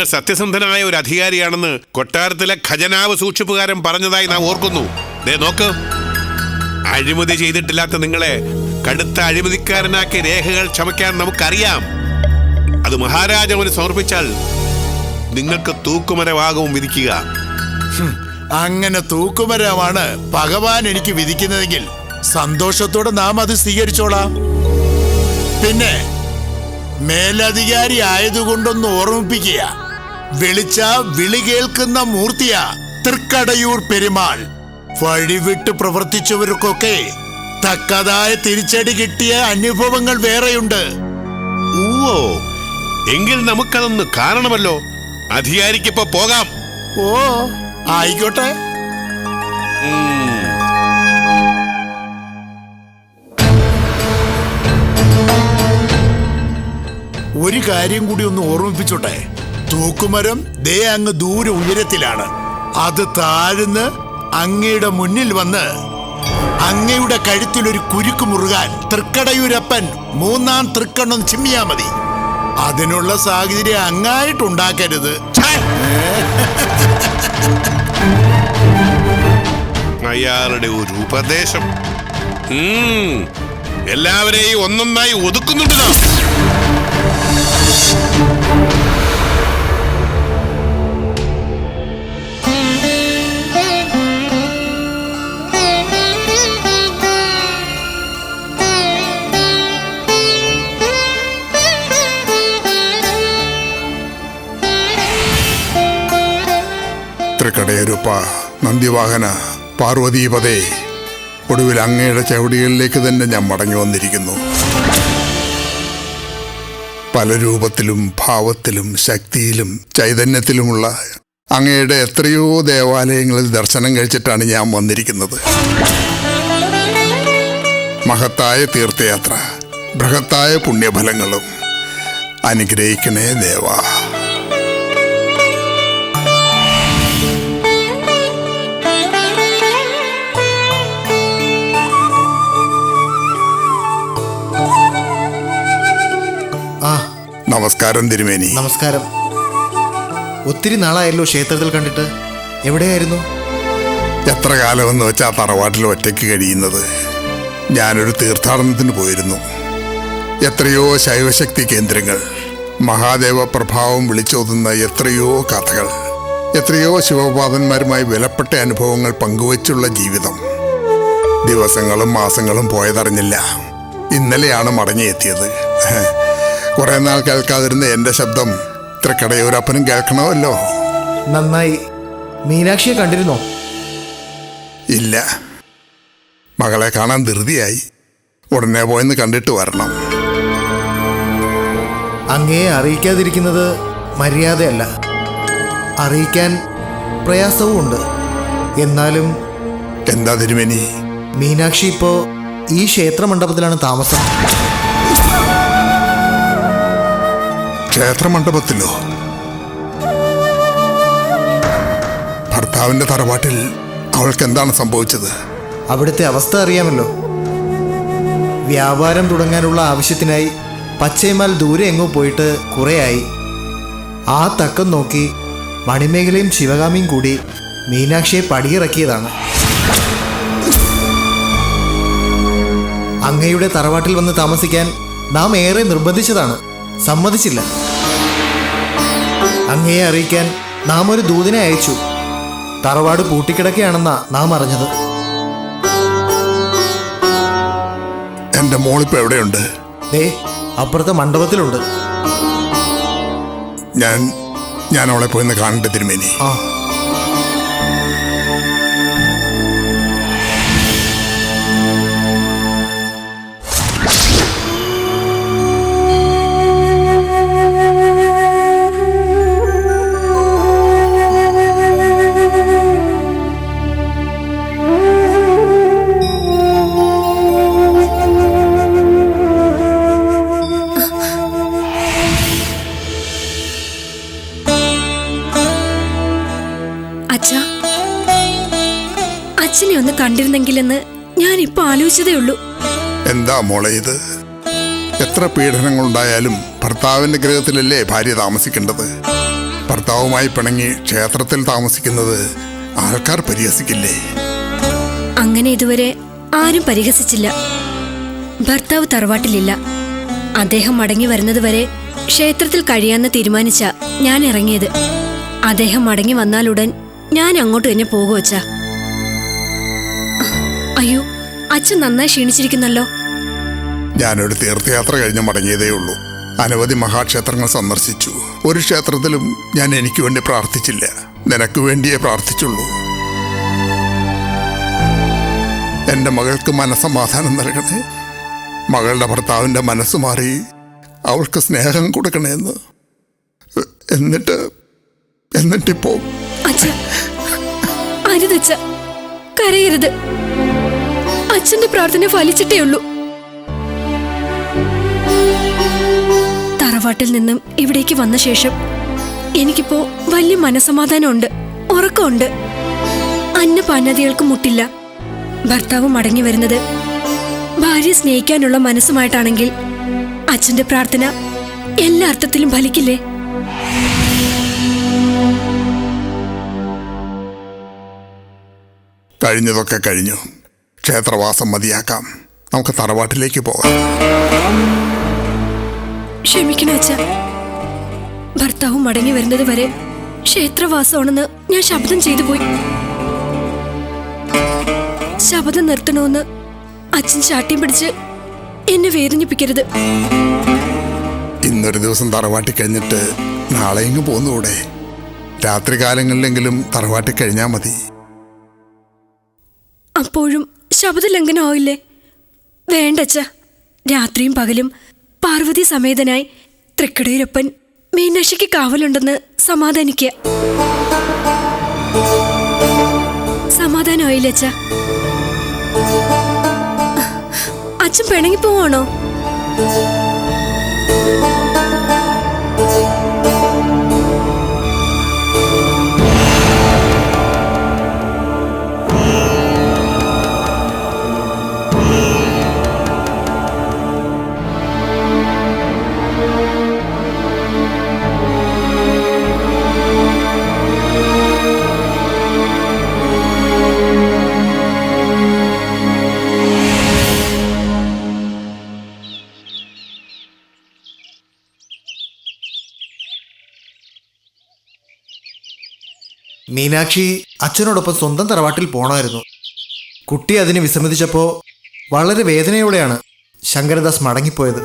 നിങ്ങൾ സത്യസന്ധനായ ഒരു അധികാരിയാണെന്ന് കൊട്ടാരത്തിലെ ഖജനാവ് സൂക്ഷിപ്പുകാരൻ പറഞ്ഞതായി നാം ഓർക്കുന്നു. ദേ നോക്ക്. അഴിമതി ചെയ്തിട്ടില്ലാത്ത നിങ്ങളെ കടുത്ത അഴിമതിക്കാരനാക്കി രേഖകൾ ചമയ്ക്കാൻ നമുക്കറിയാം. അത് മഹാരാജാവിന് സമർപ്പിച്ചാൽ നിങ്ങൾക്ക് തൂക്കുമരവാകവും വിധിക്കുക. അങ്ങനെ തൂക്കുമരമാണ് ഭഗവാൻ എനിക്ക് വിധിക്കുന്നതെങ്കിൽ സന്തോഷത്തോടെ നാം അത് സ്വീകരിച്ചോളാം. പിന്നെ മേലധികാരി ആയതുകൊണ്ടൊന്ന് ഓർമ്മിപ്പിക്കുക. വിളിച്ച വിളി കേൾക്കുന്ന മൂർത്തിയ തൃക്കടയൂർ പെരുമാൾ. വഴിവിട്ട് പ്രവർത്തിച്ചവർക്കൊക്കെ തക്കതായ തിരിച്ചടി കിട്ടിയ അനുഭവങ്ങൾ വേറെയുണ്ട്. ഓ എങ്കിൽ നമുക്കതൊന്ന് കാണണമല്ലോ. അധികാരിക്കിപ്പോ പോകാം. ഓ ആയിക്കോട്ടെ. ഒരു കാര്യം കൂടി ഒന്ന് ഓർമ്മിപ്പിച്ചോട്ടെ. തൂക്കുമരം ദേ അങ്ങ് ദൂരെ ഉയരത്തിലാണ്. അത് താഴ്ന്ന് അങ്ങയുടെ മുന്നിൽ വന്ന് അങ്ങയുടെ കഴുത്തിൽ ഒരു കുരുക്ക് മുറുകാൻ തൃക്കടയൂരപ്പൻ മൂന്നാം തൃക്കണ്ണം ചിമ്മിയാ മതി. അതിനുള്ള സാഹചര്യം അങ്ങായിട്ടുണ്ടാക്കരുത്! അയാളുടെ ഒരു ഉപദേശം. എല്ലാവരെയും ഒന്നൊന്നായി ഒതുക്കുന്നുണ്ട് നാം തൃക്കടയരുപ്പ നന്ദിവാഹന പാർവതീപതേ. ഒടുവിൽ അങ്ങയുടെ ചവിടികളിലേക്ക് തന്നെ ഞാൻ മടങ്ങി വന്നിരിക്കുന്നു. പല രൂപത്തിലും ഭാവത്തിലും ശക്തിയിലും ചൈതന്യത്തിലുമുള്ള അങ്ങയുടെ എത്രയോ ദേവാലയങ്ങളിൽ ദർശനം കഴിച്ചിട്ടാണ് ഞാൻ വന്നിരിക്കുന്നത്. മഹത്തായ തീർത്ഥയാത്ര ബൃഹത്തായ പുണ്യഫലങ്ങളും അനുഗ്രഹിക്കണേ ദേവാ. നമസ്കാരം തിരുമേനി. നമസ്കാരം. ഒത്തിരി നാളായല്ലോ ക്ഷേത്രത്തിൽ കണ്ടിട്ട്. എവിടെയായിരുന്നു? എത്ര കാലമെന്ന് വെച്ചാൽ തറവാട്ടിൽ ഒറ്റയ്ക്ക് കഴിയുന്നത്. ഞാനൊരു തീർത്ഥാടനത്തിന് പോയിരുന്നു. എത്രയോ ശൈവശക്തി കേന്ദ്രങ്ങൾ മഹാദേവ പ്രഭാവം വിളിച്ചോതുന്ന എത്രയോ കഥകൾ എത്രയോ ശിവപാദന്മാരുമായി വിലപ്പെട്ട അനുഭവങ്ങൾ പങ്കുവച്ചുള്ള ജീവിതം. ദിവസങ്ങളും മാസങ്ങളും പോയതറിഞ്ഞില്ല. ഇന്നലെയാണ് മടങ്ങിയെത്തിയത്. കുറെ നാൾ കേൾക്കാതിരുന്ന എന്റെ ശബ്ദം. തൃക്കടയൂരപ്പനും കേൾക്കണമല്ലോ. നന്നായി. മീനാക്ഷിയെ കണ്ടിരുന്നോ? ഇല്ല. മകളെ കാണാൻ ധൃതിയായി. ഉടനെ പോയെന്ന് കണ്ടിട്ട് വരണം. അങ്ങേ അറിയിക്കാതിരിക്കുന്നത് മര്യാദയല്ല. അറിയിക്കാൻ പ്രയാസവും ഉണ്ട്. എന്നാലും എന്താ തിരുമേനി? മീനാക്ഷി ഇപ്പോ ഈ ക്ഷേത്ര മണ്ഡപത്തിലാണ് താമസം. ക്ഷേത്രമണ്ഡപത്തിലോ? ഭർത്താവിന്റെ തറവാട്ടിൽ അവൾക്ക് എന്താണ് സംഭവിച്ചത്? അവിടുത്തെ അവസ്ഥ അറിയാമല്ലോ. വ്യാപാരം തുടങ്ങാനുള്ള ആവശ്യത്തിനായി പച്ചയമാൽ ദൂരെ എങ്ങോ പോയിട്ട് കുറേയായി. ആ തക്കം നോക്കി മണിമേഖലയും ശിവകാമിയും കൂടി മീനാക്ഷിയെ പടിയിറക്കിയതാണ്. അങ്ങയുടെ തറവാട്ടിൽ വന്ന് താമസിക്കാൻ നാം ഏറെ നിർബന്ധിച്ചതാണ്. സമ്മതിച്ചില്ല. അങ്ങയെ അറിയിക്കാൻ നാം ഒരു ദൂതിനെ അയച്ചു. തറവാട് പൂട്ടിക്കിടക്കുകയാണെന്നാ നാം അറിഞ്ഞത്. എന്റെ മോളിപ്പോ എവിടെയുണ്ട്? ദേ അപ്പുറത്തെ മണ്ഡപത്തിലുണ്ട്. ഞാൻ ഞാൻ അവളെ പോയിന്ന് കാണട്ടെ തിരുമേനി. ആ. ഒന്ന് കണ്ടിരുന്നെങ്കിലെന്ന് ഞാൻ ഇപ്പൊ ആലോചിച്ചതേ ഉള്ളൂ. എന്താ മോളെ ഇത്? എത്ര പീഡനങ്ങൾ പീഡനങ്ങളുണ്ടായാലും ഭർത്താവിന്റെ ഗൃഹത്തിലല്ലേ ഭാര്യ താമസിക്കേണ്ടത്? ഭർത്താവുമായി പിണങ്ങി ക്ഷേത്രത്തിൽ താമസിക്കുന്നത് ആൾക്കാർ പരിഹസിക്കില്ലേ? അങ്ങനെ ഇതുവരെ ആരും പരിഹസിച്ചില്ല. ഭർത്താവ് തറവാട്ടിലില്ല. അദ്ദേഹം മടങ്ങി വരുന്നതുവരെ ക്ഷേത്രത്തിൽ കഴിയാന്ന് തീരുമാനിച്ച ഞാൻ ഇറങ്ങിയത്. അദ്ദേഹം മടങ്ങി വന്നാലുടൻ ഞാൻ അങ്ങോട്ട് തന്നെ പോകുവച്ച. അയ്യോ അച്ഛൻ നന്നായി ക്ഷീണിച്ചിരിക്കുന്നല്ലോ. ഞാനൊരു തീർത്ഥയാത്ര കഴിഞ്ഞ് മടങ്ങിയതേ ഉള്ളൂ. അനവധി മഹാക്ഷേത്രങ്ങൾ സന്ദർശിച്ചു. ഒരു ക്ഷേത്രത്തിലും ഞാൻ എനിക്ക് വേണ്ടി പ്രാർത്ഥിച്ചില്ല. നിനക്ക് വേണ്ടിയേ പ്രാർത്ഥിച്ചുള്ളൂ. എന്റെ മകൾക്ക് മനസ്സമാധാനം നൽകണേ. മകളുടെ ഭർത്താവിന്റെ മനസ്സ് മാറി അവൾക്ക് സ്നേഹം കൊടുക്കണേന്ന് എന്നിട്ട് എന്നിട്ടിപ്പോ കരയരുത്. അച്ഛന്റെ പ്രാർത്ഥന ഫലിച്ചിട്ടേ ഉള്ളൂ. തറവാട്ടിൽ നിന്നും ഇവിടേക്ക് വന്ന ശേഷം എനിക്കിപ്പോ വലിയ മനസമാധാനമുണ്ട് ഉറക്കമുണ്ട്. അന്നപാനതികൾക്ക് മുട്ടില്ല. ഭർത്താവ് മടങ്ങി വരുന്നത് ഭാര്യ സ്നേഹിക്കാനുള്ള മനസ്സുമായിട്ടാണെങ്കിൽ അച്ഛന്റെ പ്രാർത്ഥന എല്ലാ അർത്ഥത്തിലും ഫലിക്കില്ലേ? കഴിഞ്ഞതൊക്കെ കഴിഞ്ഞു. ക്ഷേത്രവാസം മതിയാക്കാം. നമുക്ക് തറവാട്ടിലേക്ക് പോകാം. ക്ഷമിക്കണ അച്ഛ. ഭർത്താവ് മടങ്ങി വരുന്നത് വരെ ക്ഷേത്രവാസമാണെന്ന് ഞാൻ ശബ്ദം ചെയ്തു പോയി. ശബ്ദം നിർത്തണമെന്ന് അച്ഛൻ ചാട്ടിയും പിടിച്ച് എന്നെ വേദനിപ്പിക്കരുത്. ഇന്നൊരു ദിവസം തറവാട്ടി കഴിഞ്ഞിട്ട് നാളെ ഇങ്ങ് പോന്നുകൂടെ രാത്രികാലങ്ങളിലെങ്കിലും തറവാട്ടി കഴിഞ്ഞാ മതി. അപ്പോഴും ശബ്ദലംഘനമാവില്ലേ വേണ്ടച്ച. രാത്രിയും പകലും പാർവതി സമേതനായി തൃക്കടയൂരപ്പൻ മീനാക്ഷിക്ക് കാവലുണ്ടെന്ന് സമാധാനിക്കുക സമാധാനമായില്ലേ അച്ഛ അച്ഛൻ പിണങ്ങി മീനാക്ഷി അച്ഛനോടൊപ്പം സ്വന്തം തറവാട്ടിൽ പോണമായിരുന്നു കുട്ടി അതിന് വിസമ്മതിച്ചപ്പോൾ വളരെ വേദനയോടെയാണ് ശങ്കരദാസ് മടങ്ങിപ്പോയത്.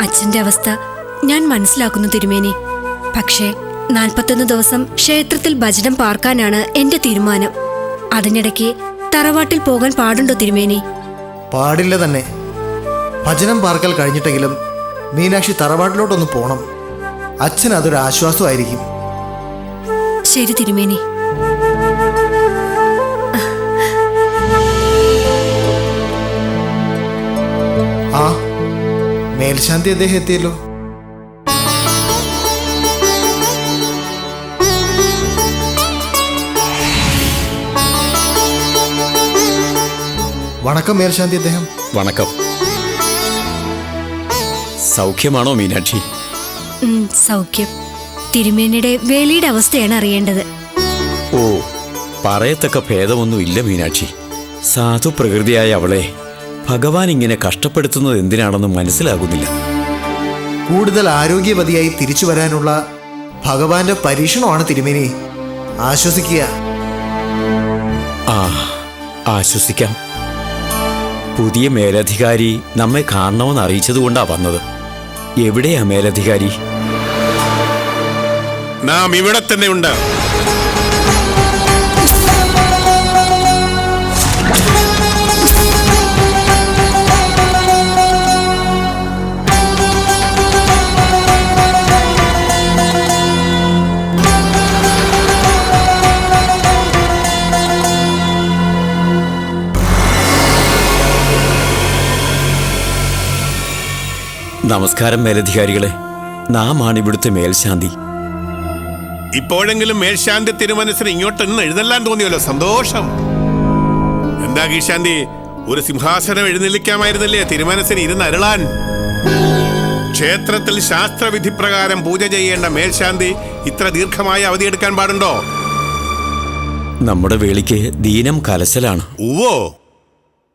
അച്ഛന്റെ അവസ്ഥ ഞാൻ മനസ്സിലാക്കുന്നു തിരുമേനി. പക്ഷേ നാൽപ്പത്തൊന്ന് ദിവസം ക്ഷേത്രത്തിൽ ഭജനം പാർക്കാനാണ് എന്റെ തീരുമാനം. അതിനിടയ്ക്ക് തറവാട്ടിൽ പോകാൻ പാടുണ്ടോ തിരുമേനി? പാടില്ല തന്നെ. ഭജനം പാർക്കൽ കഴിഞ്ഞിട്ടെങ്കിലും മീനാക്ഷി തറവാട്ടിലോട്ടൊന്ന് പോണം. അച്ഛൻ അതൊരു ആശ്വാസമായിരിക്കും ശരി തിരുമേനി. ആ മേൽശാന്തി അദ്ദേഹം എത്തിയല്ലോ. വണക്കം മേൽശാന്തി അദ്ദേഹം. വണക്കം. സൗഖ്യമാണോ മീനാക്ഷി? സൗഖ്യം. തിരുമേനിയുടെ വേലിയുടെ അവസ്ഥയാണ് അറിയേണ്ടത്. ഓ പറയത്തക്ക ഭേദമൊന്നും ഇല്ല മീനാക്ഷി. സാധു പ്രകൃതിയായ അവളെ ഭഗവാൻ ഇങ്ങനെ കഷ്ടപ്പെടുത്തുന്നത് എന്തിനാണെന്ന് മനസ്സിലാകുന്നില്ല. കൂടുതൽ ആരോഗ്യവതിയായി തിരിച്ചു വരാനുള്ള ഭഗവാന്റെ പരീക്ഷണമാണ് തിരുമേനി. ആശ്വസിക്കുക. ആ ആശ്വസിക്കാം. പുതിയ മേലധികാരി നമ്മെ കാണണമെന്ന് അറിയിച്ചതുകൊണ്ടാ വന്നത്. എവിടെയാ മേലധികാരി? നാം ഇവിടെ തന്നെ ഉണ്ട്. നമസ്കാരം മേലധികാരികളെ. നാം ആണ് ഇവിടുത്തെ മേൽശാന്തി. ഇപ്പോഴെങ്കിലും മേൽശാന്തി തിരുമനസിന് ഇങ്ങോട്ട് നിന്ന് എഴുന്നല്ലാൻ തോന്നിയല്ലോ. സന്തോഷം. എന്താ കീശാന്തി ഒരു സിംഹാസനം എഴുന്നള്ളിക്കാമായിരുന്നില്ലേ തിരുമനസിന് ഇരുന്ന് അരുളാൻ? ക്ഷേത്രത്തിൽ ശാസ്ത്രവിധി പ്രകാരം പൂജ ചെയ്യേണ്ട മേൽശാന്തി ഇത്ര ദീർഘമായി അവധിയെടുക്കാൻ പാടുണ്ടോ? നമ്മുടെ വേളിക്ക് ദീനം കലശലാണ്. ഉവ്വോ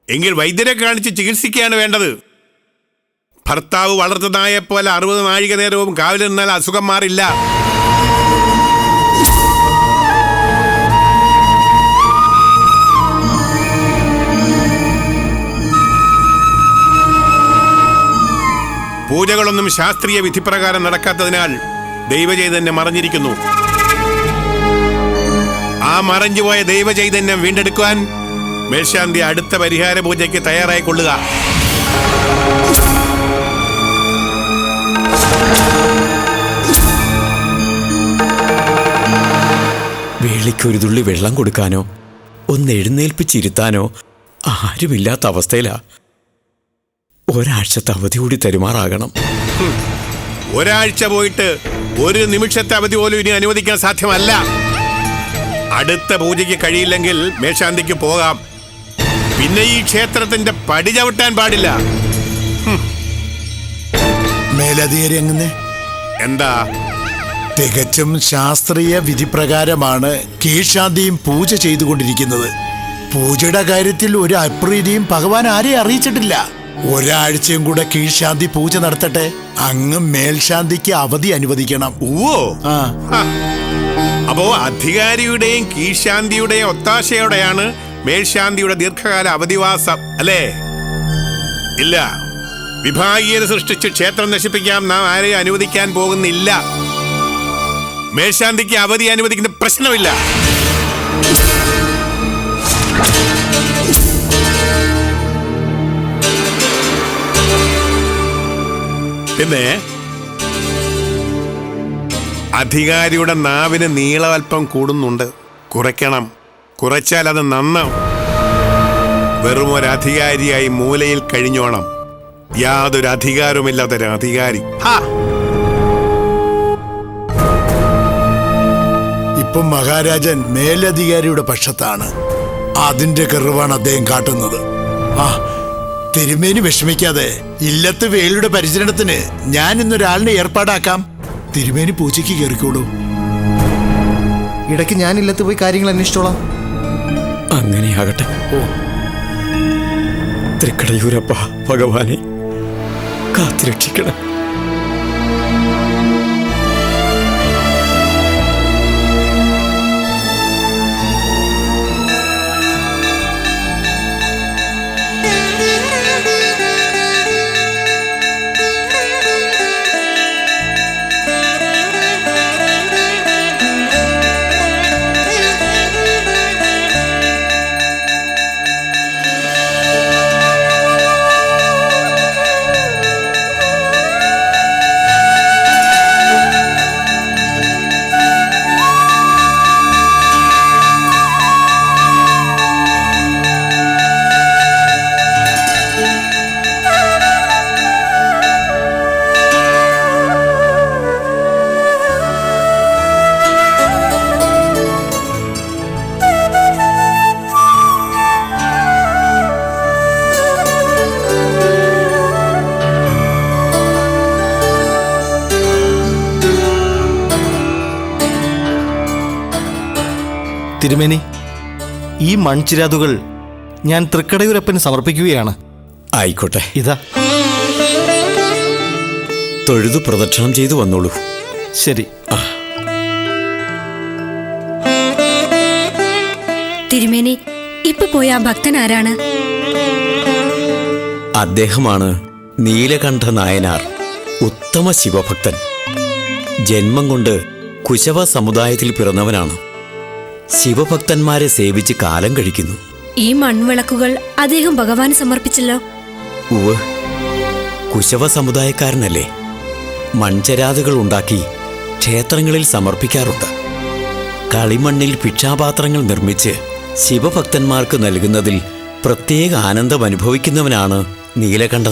എങ്കിൽ വൈദ്യരെ കാണിച്ച് ചികിത്സിക്കുകയാണ് വേണ്ടത്. ഭർത്താവ് വളർത്തുന്നതായ പോലെ അറുപത് നാഴിക നേരവും കാവിൽ നിന്നാൽ അസുഖം മാറില്ല. പൂജകളൊന്നും ശാസ്ത്രീയ വിധിപ്രകാരം നടക്കാത്തതിനാൽ ദൈവചൈതന്യം മറഞ്ഞിരിക്കുന്നു. ആ മറഞ്ഞുപോയ ദൈവചൈതന്യം വീണ്ടെടുക്കുവാൻ മേൽശാന്തി അടുത്ത പരിഹാര പൂജയ്ക്ക് തയ്യാറായി കൊള്ളുക. വേളിക്കൊരു തുള്ളി വെള്ളം കൊടുക്കാനോ ഒന്ന് എഴുന്നേൽപ്പിച്ചിരുത്താനോ ആരുമില്ലാത്ത അവസ്ഥയിലാ. ഒരാഴ്ചത്തെ അവധി കൂടി തരുമാറാകണം. ഒരാഴ്ച പോയിട്ട് ഒരു നിമിഷത്തെ അവധി പോലും ഇനി അനുവദിക്കാൻ സാധ്യമല്ല. അടുത്ത പൂജയ്ക്ക് കഴിയില്ലെങ്കിൽ മേശാന്തിക്ക് പോകാം. പിന്നെ ഈ ക്ഷേത്രത്തിന്റെ പടി ചവിട്ടാൻ പാടില്ല. മേലധികാരി എങ്ങനെ? എന്താ? തികച്ചും ശാസ്ത്രീയ വിധിപ്രകാരമാണ് കീഴ്ശാന്തിയും പൂജ ചെയ്തുകൊണ്ടിരിക്കുന്നത്. പൂജയുടെ കാര്യത്തിൽ ഒരു അപ്രീതിയും ഭഗവാൻ ആരെയും അറിയിച്ചിട്ടില്ല. ഒരാഴ്ചയും കൂടെ കീഴ്ശാന്തി പൂജ നടത്തട്ടെ. അങ്ങ് മേൽശാന്തിക്ക് അവധി അനുവദിക്കണം. ഓ ആ. അപ്പോ അധികാരിയുടെയും കീഴ്ശാന്തിയുടെയും ഒത്താശയോടെയാണ് മേൽശാന്തിയുടെ ദീർഘകാല അവധിവാസം അല്ലേ? ഇല്ല. വിഭാഗീയത സൃഷ്ടിച്ച് ക്ഷേത്രം നശിപ്പിക്കാൻ നാം ആരെയും അനുവദിക്കാൻ പോകുന്നില്ല. മേൽശാന്തിക്ക് അവധി അനുവദിക്കുന്ന പ്രശ്നമില്ല. പിന്നെ അധികാരിയുടെ നാവിന് നീളവൽപ്പം കൂടുന്നുണ്ട്. കുറയ്ക്കണം. കുറച്ചാൽ അത് നന്നാവും. വെറും ഒരു അധികാരിയായി മൂലയിൽ കഴിഞ്ഞോണം. യാതൊരു അധികാരവുമില്ലാത്തൊരു അധികാരി. ഇപ്പം മഹാരാജൻ മേലധികാരിയുടെ പക്ഷത്താണ്. അതിന്റെ കെറിവാണ് അദ്ദേഹം കാട്ടുന്നത്. ആ തിരുമേനി വിഷമിക്കാതെ ഇല്ലത്ത് വേലിയുടെ പരിചരണത്തിന് ഞാൻ ഇന്നൊരാളിനെ ഏർപ്പാടാക്കാം. തിരുമേനി പൂജയ്ക്ക് കയറിക്കോളൂ. ഇടയ്ക്ക് ഞാൻ ഇല്ലത്ത് പോയി കാര്യങ്ങൾ അന്വേഷിച്ചോളാം. അങ്ങനെയാകട്ടെ. ഓ. തൃക്കടയൂരപ്പ ഭഗവാനെ കാത്തുരക്ഷിക്കണം. തിരുമേനി ഈ മൺചിരാതുകൾ ഞാൻ തൃക്കടയൂരപ്പന് സമർപ്പിക്കുകയാണ്. ആയിക്കോട്ടെ. ഇതാ. തൊഴുതു പ്രദക്ഷിണം ചെയ്തു വന്നോളൂ. ശരി. തിരുമേനി ഇപ്പൊ പോയ ആ ഭക്തൻ ആരാണ്? അദ്ദേഹമാണ് നീലകണ്ഠ നായനാർ ഉത്തമ ശിവഭക്തൻ. ജന്മം കൊണ്ട് കുശവ സമുദായത്തിൽ പിറന്നവനാണ്. ശിവഭക്തന്മാരെ സേവിച്ച് കാലം കഴിക്കുന്നു. ഈ മൺവിളക്കുകൾ അദ്ദേഹം ഭഗവാന് സമർപ്പിച്ചല്ലോ? ഉവ് കുശവ സമുദായക്കാരനല്ലേ. മൺചരാതുകൾ ഉണ്ടാക്കി ക്ഷേത്രങ്ങളിൽ സമർപ്പിക്കാറുണ്ട്. കളിമണ്ണിൽ ഭിക്ഷാപാത്രങ്ങൾ നിർമ്മിച്ച് ശിവഭക്തന്മാർക്ക് നൽകുന്നതിൽ പ്രത്യേക ആനന്ദം അനുഭവിക്കുന്നവനാണ് നീലകണ്ഠ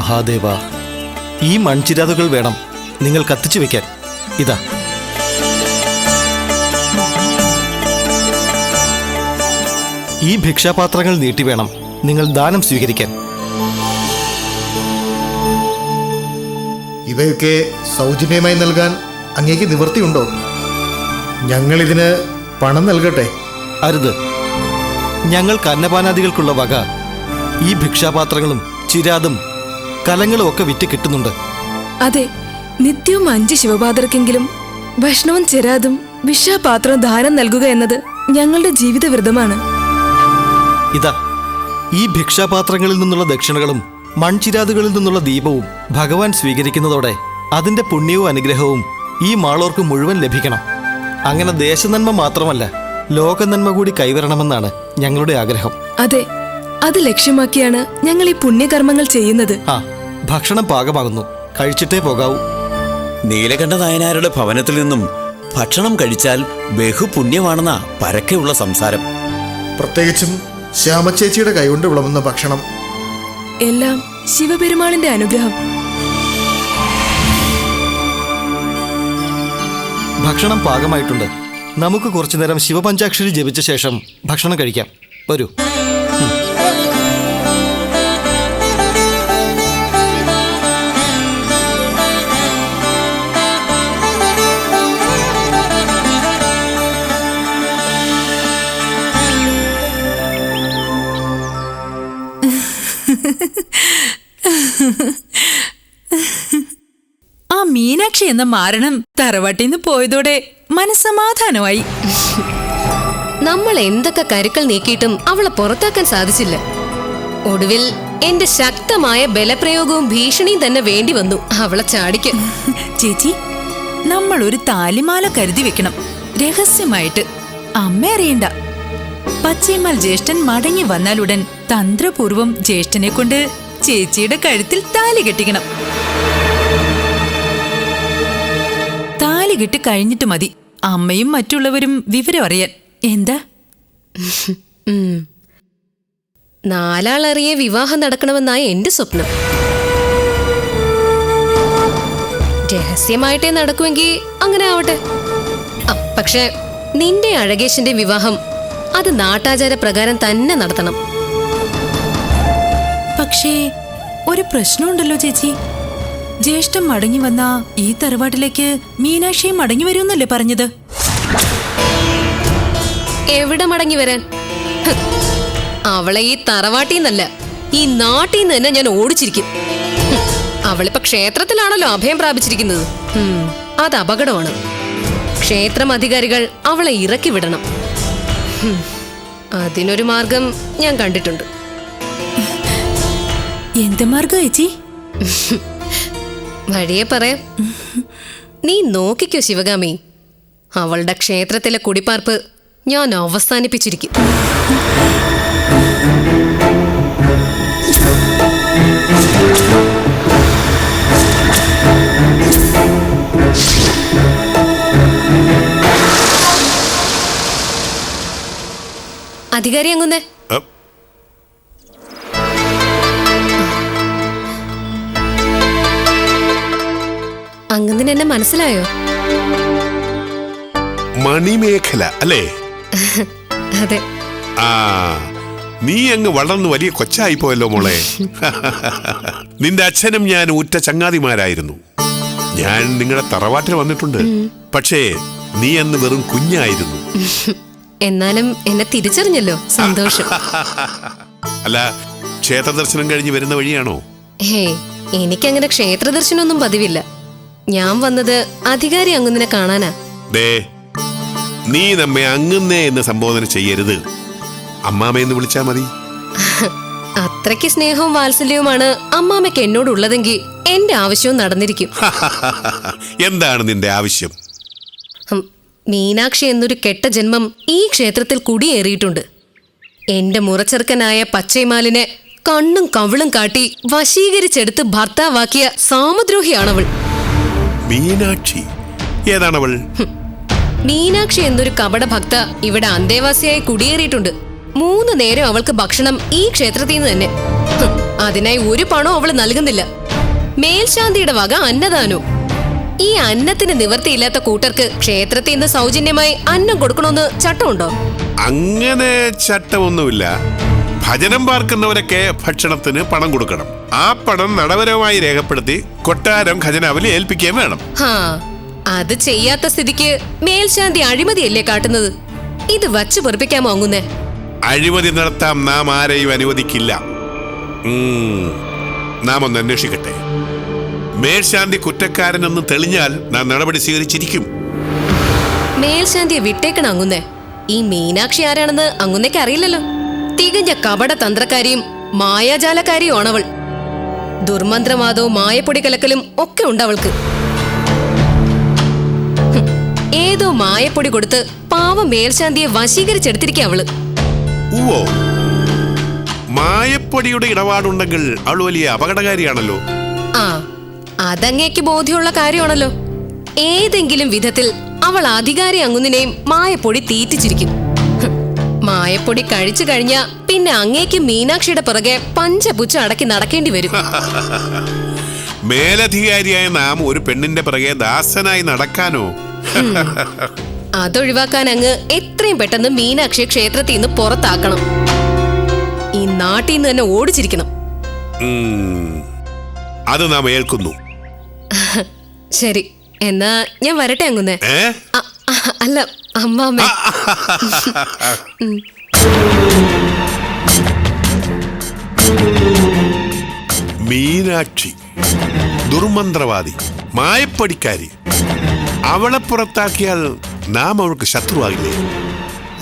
മഹാദേവ ഈ മൺചിരാതുകൾ വേണം നിങ്ങൾ കത്തിച്ചു വെക്കാൻ. ഇതാ. ഈ ഭിക്ഷാപാത്രങ്ങൾ നീട്ടി വേണം നിങ്ങൾ ദാനം സ്വീകരിക്കാൻ. ഇവയൊക്കെ സൗജന്യമായി നൽകാൻ അങ്ങേക്ക് നിവൃത്തിയുണ്ടോ? ഞങ്ങൾ ഇതിന് പണം നൽകട്ടെ. അരുത്. ഞങ്ങൾ അന്നപാനാദികൾക്കുള്ള വക ഈ ഭിക്ഷാപാത്രങ്ങളും ചിരാതും കലങ്ങളും ഒക്കെ വിറ്റ് കിട്ടുന്നുണ്ട്. അതെ നിത്യവും അഞ്ച് ശിവപാത്രക്കെങ്കിലും ഭക്ഷണവും ചെരാതും വിഷാപാത്രം ദാനം നൽകുക എന്നത് ഞങ്ങളുടെ ജീവിതവ്രതമാണ്. ഇതാ ഈ ഭിക്ഷാപാത്രങ്ങളിൽ നിന്നുള്ള ദക്ഷിണകളും മൺചിരാതുകളിൽ നിന്നുള്ള ദീപവും ഭഗവാൻ സ്വീകരിക്കുന്നതോടെ അതിന്റെ പുണ്യവും അനുഗ്രഹവും ഈ മാളോർക്ക് മുഴുവൻ ലഭിക്കണം. അങ്ങനെ ദേശനന്മ മാത്രമല്ല ലോകനന്മ കൂടി കൈവരണമെന്നാണ് ഞങ്ങളുടെ ആഗ്രഹം. അതെ അത് ലക്ഷ്യമാക്കിയാണ് ഞങ്ങൾ ഈ പുണ്യകർമ്മങ്ങൾ ചെയ്യുന്നത്. ആ ഭക്ഷണം പാകമാകുന്നു. കഴിച്ചിട്ടേ പോകാവൂ. നീലകണ്ഠ നായനാരുടെ ഭവനത്തിൽ നിന്നും ഭക്ഷണം കഴിച്ചാൽ ബഹുപുണ്യമാണെന്നാ പരക്കെയുള്ള സംസാരം. പ്രത്യേകിച്ചും ശ്യാമച്ചേച്ചിയുടെ കൈകൊണ്ട് വിളമ്പുന്ന ഭക്ഷണം. എല്ലാം ശിവപെരുമാളിന്റെ അനുഗ്രഹം. ഭക്ഷണം പാകമായിട്ടുണ്ട്. നമുക്ക് കുറച്ചു നേരം ശിവപഞ്ചാക്ഷരി ജപിച്ച ശേഷം ഭക്ഷണം കഴിക്കാം. വരൂ. എന്ന മാരണം തറവാട്ടിന്ന് പോയതോടെ മനസ്സമാധാനമായി. നമ്മൾ എന്തൊക്കെ കരുക്കൾ നീക്കിയിട്ടും അവളെ പുറത്താക്കാൻ സാധിച്ചില്ല. ഒടുവിൽ എന്റെ ശക്തമായ ബലപ്രയോഗവും ഭീഷണിയും തന്നെ വേണ്ടി വന്നു അവളെ ചാടിക്ക്. ചേച്ചി നമ്മൾ ഒരു താലിമാല കരുതി വെക്കണം. രഹസ്യമായിട്ട്. അമ്മ അറിയണ്ട. പച്ചയമ്മൽ ജ്യേഷ്ഠൻ മടങ്ങി വന്നാലുടൻ തന്ത്രപൂർവം ജ്യേഷ്ഠനെ കൊണ്ട് ചേച്ചിയുടെ കഴുത്തിൽ താലി കെട്ടിക്കണം. കെട്ടി കഴിഞ്ഞിട്ട് മതി. അമ്മയും മറ്റുള്ളവരും വിവരം അറിയാൻ. എന്താ. നാലാളറിയെ വിവാഹം നടക്കണമെന്നായ എന്റെ സ്വപ്നം. രഹസ്യമായിട്ടേ നടക്കുമെങ്കിൽ അങ്ങനെ ആവട്ടെ. പക്ഷെ പക്ഷേ നിന്റെ അഴകേശന്റെ വിവാഹം അത് നാട്ടാചാര പ്രകാരം തന്നെ നടത്തണം. പക്ഷേ ഒരു പ്രശ്നമുണ്ടല്ലോ ചേച്ചി. ജ്യേഷ്ഠം മടങ്ങി വന്ന ഈ തറവാട്ടിലേക്ക് മീനാക്ഷിയും മടങ്ങി വരുമെന്നല്ലേ പറഞ്ഞത്? എവിടെ മടങ്ങി വരാൻ? അവളെ ഈ തറവാട്ടിന്നല്ല ഈ നാട്ടിൽ നിന്ന് തന്നെ ഞാൻ ഓടിച്ചിരിക്കും. അവളിപ്പോ ക്ഷേത്രത്തിലാണല്ലോ അഭയം പ്രാപിച്ചിരിക്കുന്നത്. അത് അപകടമാണ്. ക്ഷേത്രം അധികാരികൾ അവളെ ഇറക്കി വിടണം. അതിനൊരു മാർഗം ഞാൻ കണ്ടിട്ടുണ്ട്. എന്ത് മാർഗം ചേച്ചി വഴിയെ പറയാം. നീ നോക്കിക്കോ ശിവഗാമി. അവളുടെ ക്ഷേത്രത്തിലെ കുടിപ്പാർപ്പ് ഞാൻ അവസാനിപ്പിച്ചിരിക്കും. അധികാരി അങ്ങുന്നേ എന്നെ മനസ്സിലായോ? മണിമേഖല അല്ലേ? അതെ. ആ നീ അങ്ങ് വളർന്നു വലിയ കൊച്ചായി പോയല്ലോ മോളെ. നിന്റെ അച്ഛനും ഞാൻ ഉറ്റ ചങ്ങാതിമാരായിരുന്നു. ഞാൻ നിങ്ങളുടെ തറവാട്ടിൽ വന്നിട്ടുണ്ട്. പക്ഷേ നീ അന്ന് വെറും കുഞ്ഞായിരുന്നു. എന്നാലും എന്നെ തിരിച്ചറിഞ്ഞല്ലോ. സന്തോഷം. അല്ല ക്ഷേത്ര ദർശനം കഴിഞ്ഞ് വരുന്ന വഴിയാണോ? ഹേ എനിക്കങ്ങനെ ക്ഷേത്ര ദർശനമൊന്നും പതിവില്ല. ഞാൻ വന്നത് അധികാരി അങ്ങുന്നിനെ കാണാനാ. ദേ നീ നമ്മെ അങ്ങുന്നേ എന്ന് സംബോധന ചെയ്യരുത്. അമ്മാമയെന്ന് വിളിച്ചാ മതി. അത്രയ്ക്ക് സ്നേഹവും വാത്സല്യവുമാണ് എന്നോട് എന്നോടുള്ളതെങ്കിൽ എന്റെ ആവശ്യവും നടന്നിരിക്കും. എന്താണ് നിന്റെ ആവശ്യം? മീനാക്ഷി എന്നൊരു കെട്ട ജന്മം ഈ ക്ഷേത്രത്തിൽ കുടിയേറിയിട്ടുണ്ട്. എന്റെ മുറച്ചെറുക്കനായ പച്ചൈമാലിനെ കണ്ണും കവിളും കാട്ടി വശീകരിച്ചെടുത്ത് ഭർത്താവാക്കിയ സാമദ്രോഹിയാണവൾ. മീനാക്ഷി. ഏതാണവൾ? മീനാക്ഷി എന്നൊരു കപട ഭക്ത ഇവിടെ അന്തേവാസിയായി കുടിയേറിയിട്ടുണ്ട്. മൂന്ന് നേരം അവൾക്ക് ഭക്ഷണം ഈ ക്ഷേത്രത്തിൽ നിന്ന് തന്നെ. അതിനായി ഒരു പണവും അവൾ നൽകുന്നില്ല. മേൽശാന്തിയുടെ വക അന്നദാനവും ഈ അന്നത്തിന് നിവർത്തിയില്ലാത്ത കൂട്ടർക്ക് ക്ഷേത്രത്തിൽ നിന്ന് സൗജന്യമായി അന്നം കൊടുക്കണമെന്ന് ചട്ടമുണ്ടോ? അങ്ങനെ ചട്ടമൊന്നുമില്ല. ഭജനം പാർക്കുന്നവരൊക്കെ ഭക്ഷണത്തിന് പണം കൊടുക്കണം. ആ പണം നടപരമായി രേഖപ്പെടുത്തി കൊട്ടാരം ഖജനാവിൽ ഏൽപ്പിക്കുകയും വേണം. ഹാ അത് ചെയ്യാത്ത സ്ഥിതിക്ക് മേൽശാന്തി അഴിമതിയല്ലേ കാട്ടുന്നത്? ഇത് വച്ചു പൊറപ്പിക്കാമോ അങ്ങുന്നേ അഴിമതി നടത്താം നാം ആരെയും അനുവദിക്കില്ല. ഉം, നാം ഒന്ന് അന്വേഷിക്കട്ടെ. മേൽശാന്തി കുറ്റക്കാരനെന്ന് തെളിഞ്ഞാൽ നാം നടപടി സ്വീകരിച്ചിരിക്കും. മേൽശാന്തിയെ വിട്ടേക്കണം അങ്ങുന്നേ. ഈ മീനാക്ഷി ആരാണെന്ന് അങ്ങുന്നേക്ക് അറിയില്ലല്ലോ. തികഞ്ഞ കപട തന്ത്രക്കാരിയും മായാജാലക്കാരിയും ആണവൾ ദുർമന്ത്രവാദവും മായപ്പൊടി കലക്കലും ഒക്കെ ഉണ്ട് അവൾക്ക്. ഏതോ മായപ്പൊടി കൊടുത്ത് പാവം മേൽശാന്തിയെ വശീകരിച്ചെടുത്തിരിക്കുക അവൾ. ഉവോ മായപ്പൊടിയുടെ ഇടപാടുണ്ടെങ്കിൽ അവൾ വലിയ അപകടകാരിയാണല്ലോ. ആ അതങ്ങേക്ക് ബോധ്യമുള്ള കാര്യമാണല്ലോ. ഏതെങ്കിലും വിധത്തിൽ അവൾ അധികാരി അങ്ങുന്നിനെയും മായപ്പൊടി തീറ്റിച്ചിരിക്കും. മായപ്പൊടി കഴിച്ചു കഴിഞ്ഞ പിന്നെ അങ്ങേക്ക് മീനാക്ഷിയുടെ പുറകെ പഞ്ചപുച്ച അടക്കി നടക്കേണ്ടി വരും. മേലധികാരിയായ നാം ഒരു പെണ്ണിന്റെ പിറകെ ദാസനായി നടക്കാനോ? അതൊഴിവാക്കാൻ അങ്ങ് എത്രയും പെട്ടെന്ന് മീനാക്ഷി ക്ഷേത്രത്തിൽ നിന്ന് പുറത്താക്കണം. ഈ നാട്ടിൽ നിന്ന് തന്നെ ഓടിച്ചിരിക്കണം. അത് നാം ഏൽക്കുന്നു. ശരി എന്നാ ഞാൻ വരട്ടെ അങ്ങുന്നേ. അല്ല അമ്മാമ്മേ മീനാക്ഷി ദുർമന്ത്രവാദി മായപ്പടിക്കാരി. അവളെ പുറത്താക്കിയാൽ നാം അവൾക്ക് ശത്രുവാകില്ലേ?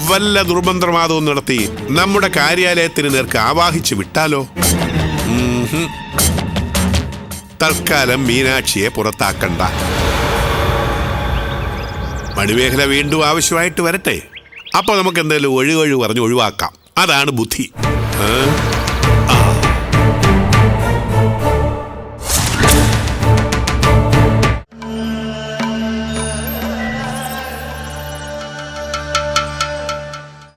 വല്ല ദുർമന്ത്രവാദവും നടത്തി നമ്മുടെ കാര്യാലയത്തിന് നേർക്ക് ആവാഹിച്ചു വിട്ടാലോ? തൽക്കാലം മീനാക്ഷിയെ പുറത്താക്കണ്ട. മണിമേഖല വീണ്ടും ആവശ്യമായിട്ട് വരട്ടെ. അപ്പോൾ നമുക്ക് എന്തെങ്കിലും ഒഴിവഴി പറഞ്ഞ് ഒഴിവാക്കാം. അതാണ് ബുദ്ധി. ഏ?